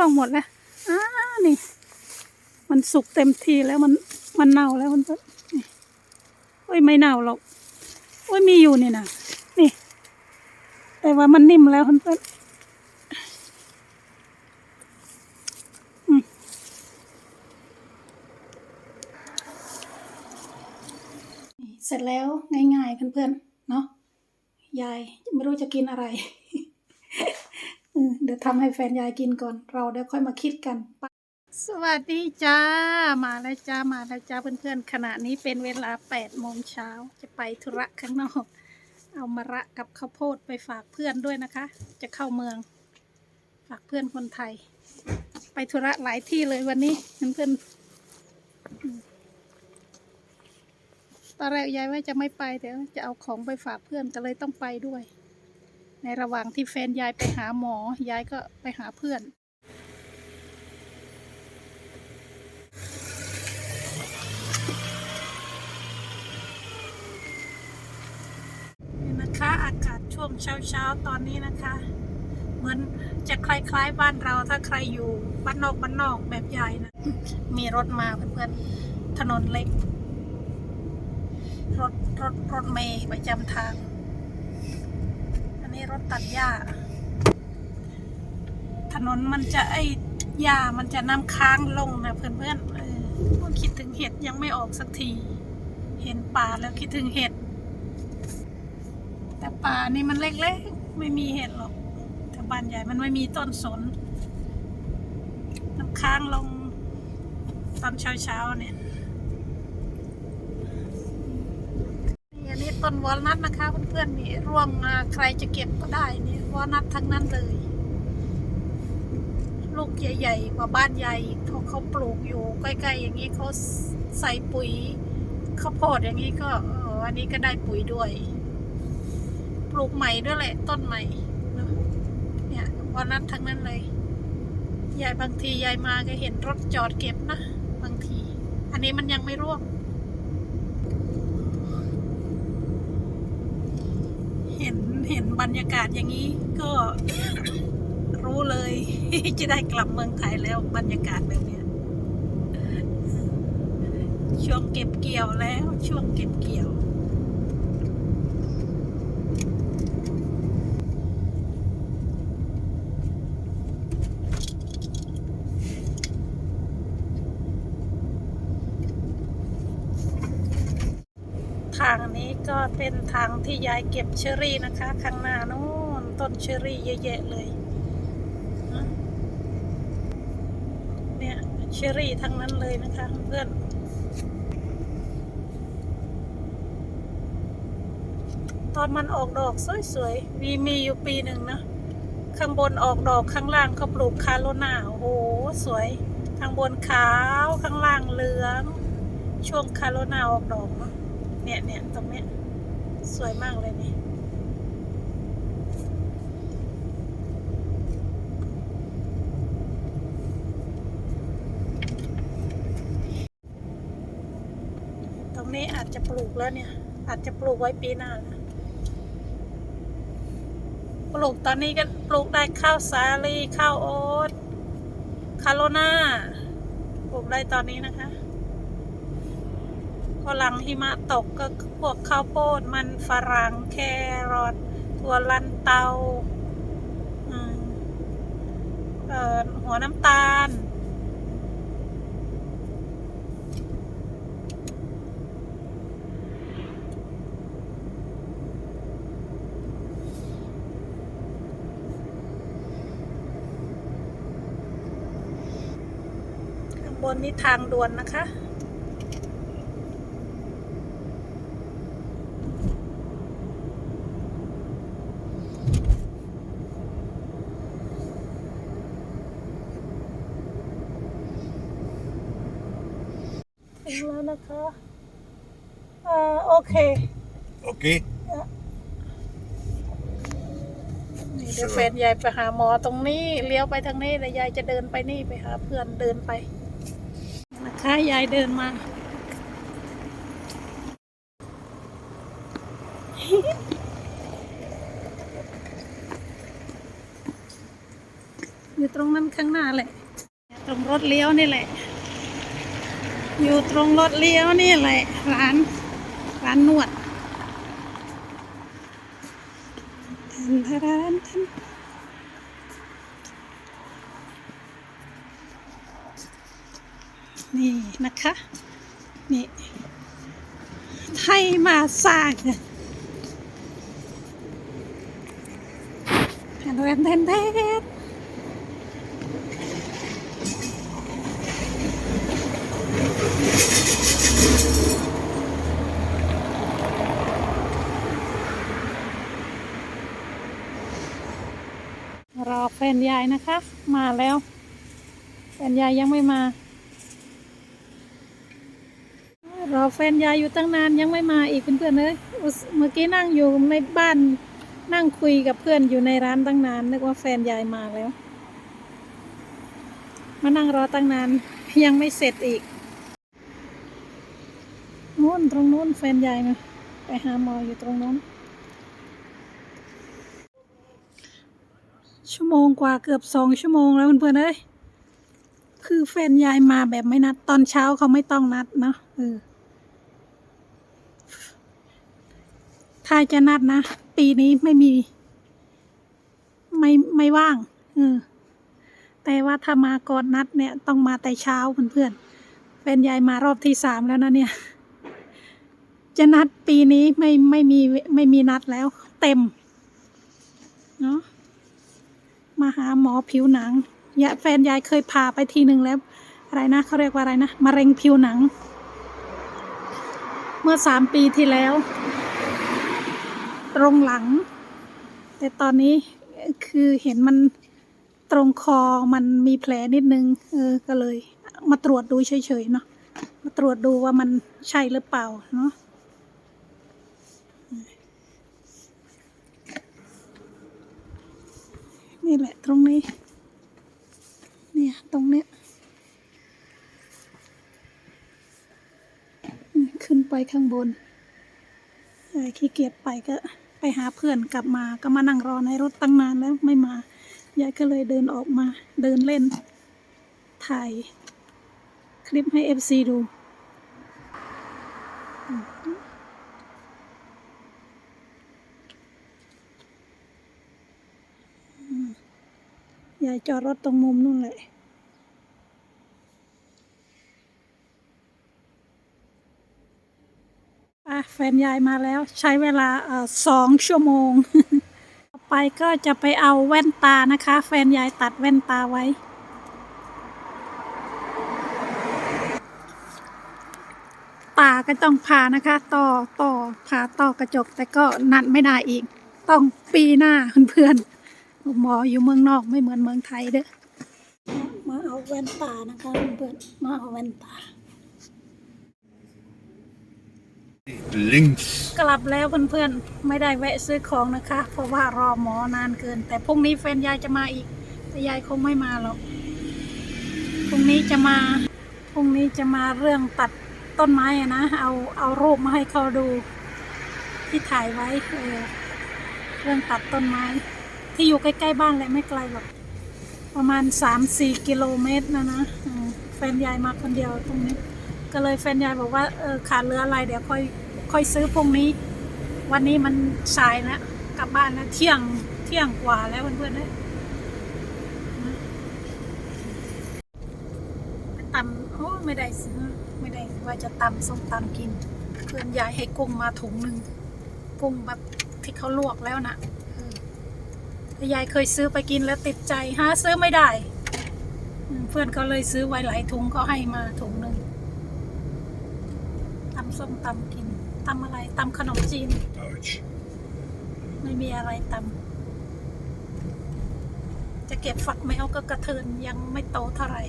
ร่วงหมดแล้วอ้านี่ มันสุกเต็มทีแล้วมันมันเน่าแล้วมันก็นี่โอ้ยไม่เน่าหรอกโอ้ยมีอยู่นี่นะนี่ แต่ว่ามันนิ่มแล้วเพื่อนนี่เสร็จแล้วง่ายๆเพื่อนๆเนาะยายไม่รู้จะกินอะไร เดี๋ยวทำให้แฟนยายกินก่อน เราเดี๋ยวค่อยมาคิดกัน สวัสดีจ้า มาแล้วจ้า มาแล้วจ้าเพื่อนๆ ขณะนี้เป็นเวลาแปดโมงเช้า จะไปธุระข้างนอก เอามะระกับข้าวโพดไปฝากเพื่อนด้วยนะคะ จะเข้าเมือง ฝากเพื่อนคนไทย ไปธุระหลายที่เลยวันนี้เพื่อนๆอืมตอนแรกยายว่าจะไม่ไปแต่จะเอาของไปฝากเพื่อนก็เลยต้องไปด้วย ในระหว่างที่แฟนยายไปหาหมอ ยายก็ไปหาเพื่อน นี่นะคะอากาศช่วงเช้าเช้าๆ ตอนนี้นะคะ เหมือนจะคล้ายๆบ้านเราถ้าใครอยู่บ้านนอกบ้านนอกแบบใหญ่นะ มีรถมาเพื่อนๆถนนเล็ก รถรถรถเมย์ประจำทาง รถตัดหญ้า ถนนมันจะไอ้หญ้ามันจะน้ำค้างลงนะเพื่อนๆเออคิดถึงเห็ดยังไม่ออกสักที เห็นป่าแล้วคิดถึงเห็ด แต่ป่านี่มันเล็กๆ ไม่มีเห็ดหรอกแต่บ้านใหญ่มันไม่มีต้นสนน้ำค้างลงตอนเช้าๆเนี่ยนี่อันนี้ ต้นวอลนัทนะคะเพื่อนๆนี่ร่วงมาใครจะเก็บก็ได้นี่วอลนัททั้งนั้นเลย ลูกใหญ่ๆกว่าบ้านใหญ่เขาเขาปลูกอยู่ใกล้ๆอย่างนี้เขาใส่ปุ๋ยข้าวโพดอย่างนี้ก็อันนี้ก็ได้ปุ๋ยด้วย ปลูกใหม่ด้วยแหละต้นใหม่เนี่ยวันนั้นทั้งนั้นเลยยายบางทียายมาก็เห็นรถจอดเก็บนะ บางที อันนี้มันยังไม่ร่วง เห็นเห็นบรรยากาศอย่างนี้ก็รู้เลย จะได้กลับเมืองไทยแล้วบรรยากาศแบบนี้ช่วงเก็บเกี่ยวแล้ว ช่วงเก็บเกี่ยว ทางนี้ก็เป็นทางที่ยายเก็บเชอรี่นะคะ ข้างหน้านู้นต้นเชอรี่เยอะแยะเลย เนี่ยเชอรี่ทั้งนั้นเลยนะคะเพื่อนตอนมันออกดอกสวยๆวีมีอยู่ปีหนึ่งนะ ข้างบนออกดอกข้างล่างเขาปลูกคาโรนาโอ้โห สวย ข้างบนขาวข้างล่างเหลือง ช่วงคาโรนาออกดอกเนะ เนี่ยเนี่ยตรงเนี้ยสวยมากเลยนี่ตรงนี้อาจจะปลูกแล้วเนี่ย อาจจะปลูกไว้ปีหน้านะปลูกตอนนี้ก็ปลูกได้ข้าวสาลีข้าวโอ๊ตคาโรนาปลูกได้ตอนนี้นะคะ ลังหิมะตกก็พวกข้าวโพดมันฝรั่งแครอทถั่วลันเตาเออหัวน้ำตาล ข้างบนนี้ทางด่วนนะคะ ถึงแล้วนะคะ อ่าโอเค Okay. นี่เดี๋ยวแฟนยายไปหาหมอตรงนี้เลี้ยวไปทางนี้แล้วยายจะเดินไปนี่ไปหาเพื่อนเดินไปนะคะยายเดินมานอยู่ตรงนั้นข้างหน้าแหละ ตรงรถเลี้ยวนี่แหละ อยู่ตรงรถเลี้ยวนี่แหละร้าน ร้านนวดทันทันทันทันนี่นะคะ นี่ไทยมาสร้างเนี่ยแทนแทนแทน แทนรอแฟนยายนะคะ มาแล้ว แฟนยายยังไม่มา รอแฟนยายอยู่ตั้งนานยังไม่มาอีกเพื่อนๆเลยเมื่อกี้นั่งอยู่ในบ้านนั่งคุยกับเพื่อนอยู่ในร้านตั้งนาน นึกว่าแฟนยายมาแล้ว มานั่งรอตั้งนานยังไม่เสร็จอีกนู้นตรงนู้นแฟนยายนะไปหาหมออยู่ตรงนู้น ชั่วโมงกว่าเกือบสองชั่วโมงแล้วเพื่อนๆเอ้ยคือแฟนยายมาแบบไม่นัด ตอนเช้าเขาไม่ต้องนัดเนาะเออถ้าจะนัดนะ ปีนี้ไม่มี ไม่ไม่ว่างเออแต่ว่าถ้ามาก่อนนัดเนี่ย ต้องมาแต่เช้าเพื่อนๆแฟนยายมารอบที่สามแล้วนะเนี่ย จะนัดปีนี้ไม่ไม่มีไม่มีนัดแล้ว เต็มเนาะ มาหาหมอผิวหนังยาแฟนยายเคยพาไปทีหนึ่งแล้ว อะไรนะเขาเรียกว่าอะไรนะมะเร็งผิวหนัง เมื่อสามปีที่แล้ว ตรงหลัง แต่ตอนนี้คือเห็นมันตรงคอมันมีแผลนิดนึง เออก็เลย มาตรวจดูเฉยๆเนาะมาตรวจดูว่ามันใช่หรือเปล่าเนาะ นี่แหละตรงนี้ เนี่ยตรงเนี้ยขึ้นไปข้างบนยายขี้เกียจไปก็ไปหาเพื่อนกลับมาก็มานั่งรอในรถตั้งนานแล้วไม่มายายก็เลยเดินออกมาเดินเล่น ถ่ายคลิปให้เอฟซีดูอืมอืม ยายจอดรถตรงมุมนู่นแหละอะแฟนยายมาแล้วใช้เวลาสองชั่วโมง ต่อไปก็จะไปเอาแว่นตานะคะ แฟนยายตัดแว่นตาไว้ ตาก็ต้องผ่านะคะ ต่อต่อผ่าต่อกระจกแต่ก็นัดไม่ได้อีก ต้องปีหน้าเพื่อนๆ หมออยู่เมืองนอกไม่เหมือนเมืองไทยเด้อมาเอาแว่นตานะคะเพื่อนๆมาเอาแว่นตา links กลับแล้วเพื่อนๆ ไม่ได้แวะซื้อของนะคะ เพราะว่ารอหมอนานเกิน แต่พรุ่งนี้แฟนยายจะมาอีก แต่ยายคงไม่มาหรอกพรุ่งนี้จะมาพรุ่งนี้จะมาเรื่องตัดต้นไม้อะนะเอาเอารูปมาให้เขาดูที่ถ่ายไว้เออเรื่องตัดต้นไม้ ที่อยู่ใกล้ๆบ้านแหละไม่ไกลหรอก ประมาณสามสี่กิโลเมตรนะนะแฟนยายมาคนเดียวตรงนี้ ก็เลยแฟนยายบอกว่าเออขาดเหลืออะไรเดี๋ยวค่อยค่อยซื้อพรุ่งนี้ วันนี้มันสายแล้วกลับบ้านแล้วเที่ยงเที่ยงกว่าแล้วเพื่อนๆเลยตำโอ้ไม่ได้ซื้อไม่ได้ว่าจะตำส้มตำกิน เพื่อนยายให้กุ้งมาถุงหนึ่งกุ้งแบบที่เขาลวกแล้วนะ ยายเคยซื้อไปกินแล้วติดใจหาซื้อไม่ได้อืมเพื่อนก็เลยซื้อไว้หลายถุงก็ให้มาถุงหนึ่งตำส้มตำกินตำอะไรตำขนมจีน Ouch. ไม่มีอะไรตำจะเก็บฝักแมวก็กระเทินยังไม่โตเท่าไหร่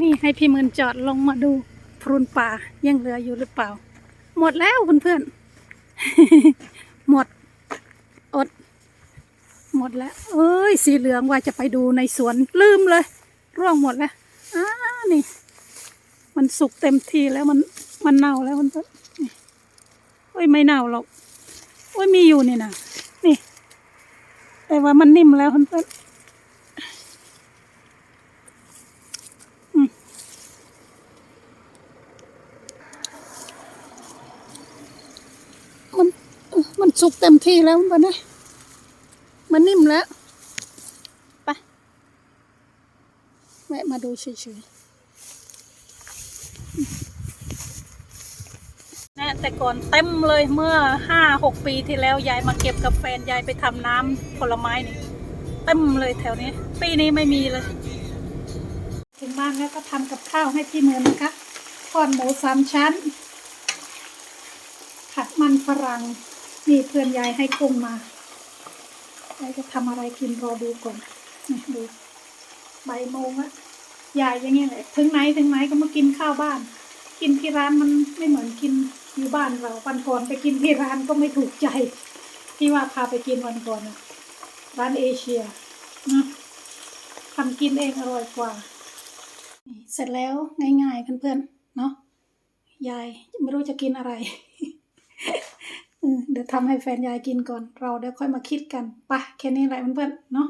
นี่ให้พี่มืนจอดลงมาดูพรุนป่ายังเหลืออยู่หรือเปล่า หมดแล้วเพื่อนๆ หมด อด หมดแล้ว เอ้ย สีเหลืองว่าจะไปดูในสวนลืมเลย ร่วงหมดแล้วอ้านี่ มันสุกเต็มทีแล้วมันมันเน่าแล้วมันก็นี่โอ้ยไม่เน่าหรอกโอ้ยมีอยู่นี่นะนี่ แต่ว่ามันนิ่มแล้วเพื่อนๆอืมมันเออมัน สุกเต็มที่แล้วมันนะมันนิ่มแล้วไปแวะมาดูเฉยๆนะแต่ก่อนเต็มเลยเมื่อห้าหกปีที่แล้วยายมาเก็บกับแฟนยายไปทำน้ำผลไม้นี่เต็มเลยแถวนี้ ปีนี้ไม่มีเลย ถึงบ้านแล้วก็ทำกับข้าวให้พี่เมือนนะคะทอดหมูสามชั้น ผัดมันฝรั่ง นี่เพื่อนยายให้กุ้งมายายจะทำอะไรกินรอดูก่อนนี่ดูใบโมงอะยายอย่างเงี้ยแหละถึงไหนถึงไหนก็มากินข้าวบ้าน กินที่ร้านมันไม่เหมือนกินอยู่บ้านเราวันก่อนไปกินที่ร้านก็ไม่ถูกใจ ที่ว่าพาไปกินวันก่อนอะร้านเอเชียนะทำกินเองอร่อยกว่า เสร็จแล้วง่ายๆเพื่อนๆเนาะยายไม่รู้จะกินอะไร เดี๋ยวทำให้แฟนยายกินก่อน เราเดี๋ยวค่อยมาคิดกันปะแค่นี้แหละเพื่อนๆเนาะ